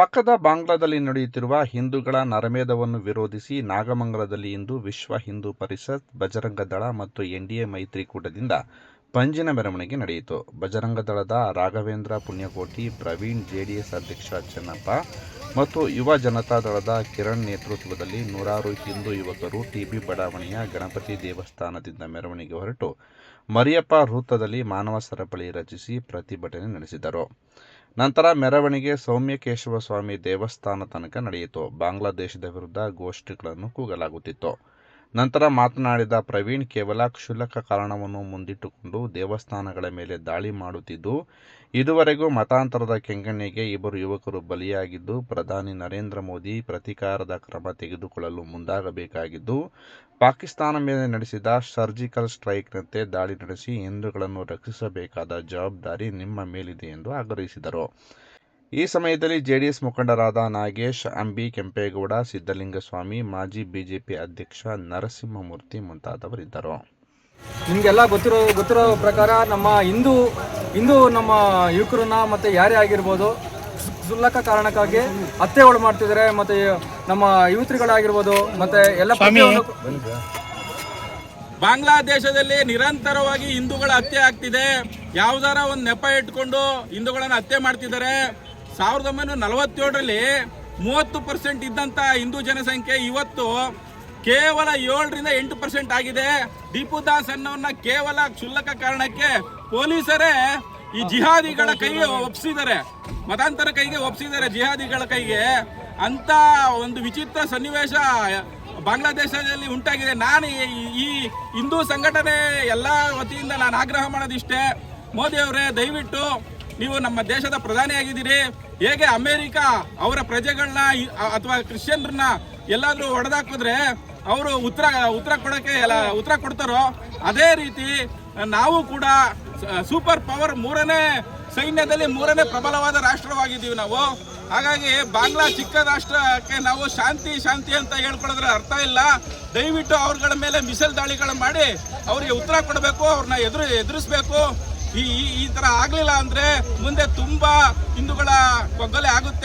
ಪಕ್ಕದ ಬಾಂಗ್ಲಾದಲ್ಲಿ ನಡೆಯುತ್ತಿರುವ ಹಿಂದೂಗಳ ನರಮೇಧವನ್ನು ವಿರೋಧಿಸಿ ನಾಗಮಂಗಲದಲ್ಲಿ ಇಂದು ವಿಶ್ವ ಹಿಂದೂ ಪರಿಷತ್, ಬಜರಂಗ ದಳ ಮತ್ತು ಎನ್ಡಿಎ ಮೈತ್ರಿಕೂಟದಿಂದ ಪಂಜಿನ ಮೆರವಣಿಗೆ ನಡೆಯಿತು. ಬಜರಂಗದಳದ ರಾಘವೇಂದ್ರ ಪುಣ್ಯಕೋಟಿ, ಪ್ರವೀಣ್ ಜೆಡಿಎಸ್ ಅಧ್ಯಕ್ಷ ಚೆನ್ನಪ್ಪ ಮತ್ತು ಯುವ ಜನತಾ ದಳದ ಕಿರಣ್ ನೇತೃತ್ವದಲ್ಲಿ ನೂರಾರು ಹಿಂದೂ ಯುವಕರು ಟಿಬಿ ಬಡಾವಣೆಯ ಗಣಪತಿ ದೇವಸ್ಥಾನದಿಂದ ಮೆರವಣಿಗೆ ಹೊರಟು. ಮರಿಯಪ್ಪ ವೃತ್ತದಲ್ಲಿ ಮಾನವ ಸರಪಳಿ ರಚಿಸಿ ಪ್ರತಿಭಟನೆ ನಡೆಸಿದರು. ನಂತರ ಮೆರವಣಿಗೆ ಸೌಮ್ಯಕೇಶವ ಸ್ವಾಮಿ ದೇವಸ್ಥಾನ ತನಕ ನಡೆಯಿತು. ಬಾಂಗ್ಲಾದೇಶದ ವಿರುದ್ಧ ಗೋಷ್ಠಿಗಳನ್ನು ಕೂಗಲಾಗುತ್ತಿತ್ತು. ನಂತರ ಮಾತನಾಡಿದ ಪ್ರವೀಣ್ ಕೇವಲ ಕ್ಷುಲ್ಲಕ ಕಾರಣವನ್ನು ಮುಂದಿಟ್ಟುಕೊಂಡು ದೇವಸ್ಥಾನಗಳ ಮೇಲೆ ದಾಳಿ ಮಾಡುತ್ತಿದ್ದು, ಇದುವರೆಗೂ ಮತಾಂತರದ ಕೆಂಗಣ್ಣಿಗೆ ಇಬ್ಬರು ಯುವಕರು ಬಲಿಯಾಗಿದ್ದು, ಪ್ರಧಾನಿ ನರೇಂದ್ರ ಮೋದಿ ಪ್ರತೀಕಾರದ ಕ್ರಮ ತೆಗೆದುಕೊಳ್ಳಲು ಮುಂದಾಗಬೇಕಾಗಿದ್ದು, ಪಾಕಿಸ್ತಾನ ಮೇಲೆ ನಡೆಸಿದ ಸರ್ಜಿಕಲ್ ಸ್ಟ್ರೈಕ್ನಂತೆ ದಾಳಿ ನಡೆಸಿ ಹಿಂದೂಗಳನ್ನು ರಕ್ಷಿಸಬೇಕಾದ ಜವಾಬ್ದಾರಿ ನಿಮ್ಮ ಮೇಲಿದೆ ಎಂದು ಆಗ್ರಹಿಸಿದರು. ಈ ಸಮಯದಲ್ಲಿ ಜೆಡಿಎಸ್ ಮುಖಂಡರಾದ ನಾಗೇಶ್ ಅಂಬಿ ಕೆಂಪೇಗೌಡ ಸಿದ್ದಲಿಂಗಸ್ವಾಮಿ ಮಾಜಿ ಬಿಜೆಪಿ ಅಧ್ಯಕ್ಷ ನರಸಿಂಹಮೂರ್ತಿ ಮುಂತಾದವರಿದ್ದರು. ನಿಮಗೆಲ್ಲ ಗೊತ್ತಿರೋ ಗೊತ್ತಿರೋ ಪ್ರಕಾರ ನಮ್ಮ ಹಿಂದೂ ಹಿಂದೂ ನಮ್ಮ ಯುವಕರನ್ನ ಮತ್ತೆ ಯಾರೇ ಆಗಿರ್ಬೋದು ಸುಲ್ಲಕ ಕ್ಷುಲ್ಲಕ ಕಾರಣಕ್ಕಾಗಿ ಹತ್ಯೆಗಳು ಮಾಡ್ತಿದ್ದಾರೆ. ಮತ್ತೆ ನಮ್ಮ ಯುವತಿಗಳಾಗಿರ್ಬೋದು ಮತ್ತೆ ಎಲ್ಲ ಬಾಂಗ್ಲಾದೇಶದಲ್ಲಿ ನಿರಂತರವಾಗಿ ಹಿಂದೂಗಳ ಹತ್ಯೆ ಆಗ್ತಿದೆ. ಯಾವ್ದಾರ ಒಂದು ನೆಪ ಇಟ್ಕೊಂಡು ಹಿಂದೂಗಳನ್ನ ಹತ್ಯೆ ಮಾಡ್ತಿದ್ದಾರೆ. ಸಾವಿರದ ಒಂಬೈನೂರ ನಲವತ್ತೇಳರಲ್ಲಿ ಮೂವತ್ತು ಪರ್ಸೆಂಟ್ ಇದ್ದಂತ ಹಿಂದೂ ಜನಸಂಖ್ಯೆ ಇವತ್ತು ಕೇವಲ ಏಳರಿಂದ ಎಂಟು ಪರ್ಸೆಂಟ್ ಆಗಿದೆ. ದೀಪು ದಾಸ್ ಅನ್ನೋನ್ನ ಕೇವಲ ಕ್ಷುಲ್ಲಕ ಕಾರಣಕ್ಕೆ ಪೊಲೀಸರೇ ಈ ಜಿಹಾದಿಗಳ ಕೈಗೆ ಒಪ್ಸಿದ್ದಾರೆ. ಮತಾಂತರ ಕೈಗೆ ಒಪ್ಸಿದ್ದಾರೆ ಜಿಹಾದಿಗಳ ಕೈಗೆ. ಅಂತ ಒಂದು ವಿಚಿತ್ರ ಸನ್ನಿವೇಶ ಬಾಂಗ್ಲಾದೇಶದಲ್ಲಿ ಉಂಟಾಗಿದೆ. ನಾನು ಈ- ಹಿಂದೂ ಸಂಘಟನೆ ಎಲ್ಲ ವತಿಯಿಂದ ನಾನು ಆಗ್ರಹ ಮಾಡೋದಿಷ್ಟೇ. ಮೋದಿ ಅವರೇ ದಯವಿಟ್ಟು ನೀವು ನಮ್ಮ ದೇಶದ ಪ್ರಧಾನಿಯಾಗಿದ್ದೀರಿ. ಹೇಗೆ ಅಮೆರಿಕ ಅವರ ಪ್ರಜೆಗಳನ್ನ ಅಥವಾ ಕ್ರಿಶ್ಚಿಯನ್ರನ್ನ ಎಲ್ಲಾದ್ರೂ ಹೊಡೆದಾಕಿದ್ರೆ ಅವರು ಉತ್ತರ ಉತ್ತರ ಕೊಡೋಕ್ಕೆ ಎಲ್ಲ ಉತ್ತರ ಕೊಡ್ತಾರೋ? ಅದೇ ರೀತಿ ನಾವು ಕೂಡ ಸೂಪರ್ ಪವರ್ ಮೂರನೇ ಸೈನ್ಯದಲ್ಲಿ ಮೂರನೇ ಪ್ರಬಲವಾದ ರಾಷ್ಟ್ರವಾಗಿದ್ದೀವಿ ನಾವು. ಹಾಗಾಗಿ ಬಾಂಗ್ಲಾ ಚಿಕ್ಕ ರಾಷ್ಟ್ರಕ್ಕೆ ನಾವು ಶಾಂತಿ ಶಾಂತಿ ಅಂತ ಹೇಳ್ಕೊಳ್ಳೋದ್ರ ಅರ್ಥ ಇಲ್ಲ. ದಯವಿಟ್ಟು ಅವ್ರಗಳ ಮೇಲೆ ಮಿಸೈಲ್ ದಾಳಿಗಳು ಮಾಡಿ ಅವರಿಗೆ ಉತ್ತರ ಕೊಡಬೇಕು ಅವ್ರನ್ನ ಎದುರು, ಎದುರಿಸ್ಬೇಕು. ಈ ಈ- ತರ ಆಗ್ಲಿಲ್ಲ ಅಂದ್ರೆ ಮುಂದೆ ತುಂಬಾ ಹಿಂದೂಗಳ ಗೊಗ್ಗಲೆ ಆಗುತ್ತೆ.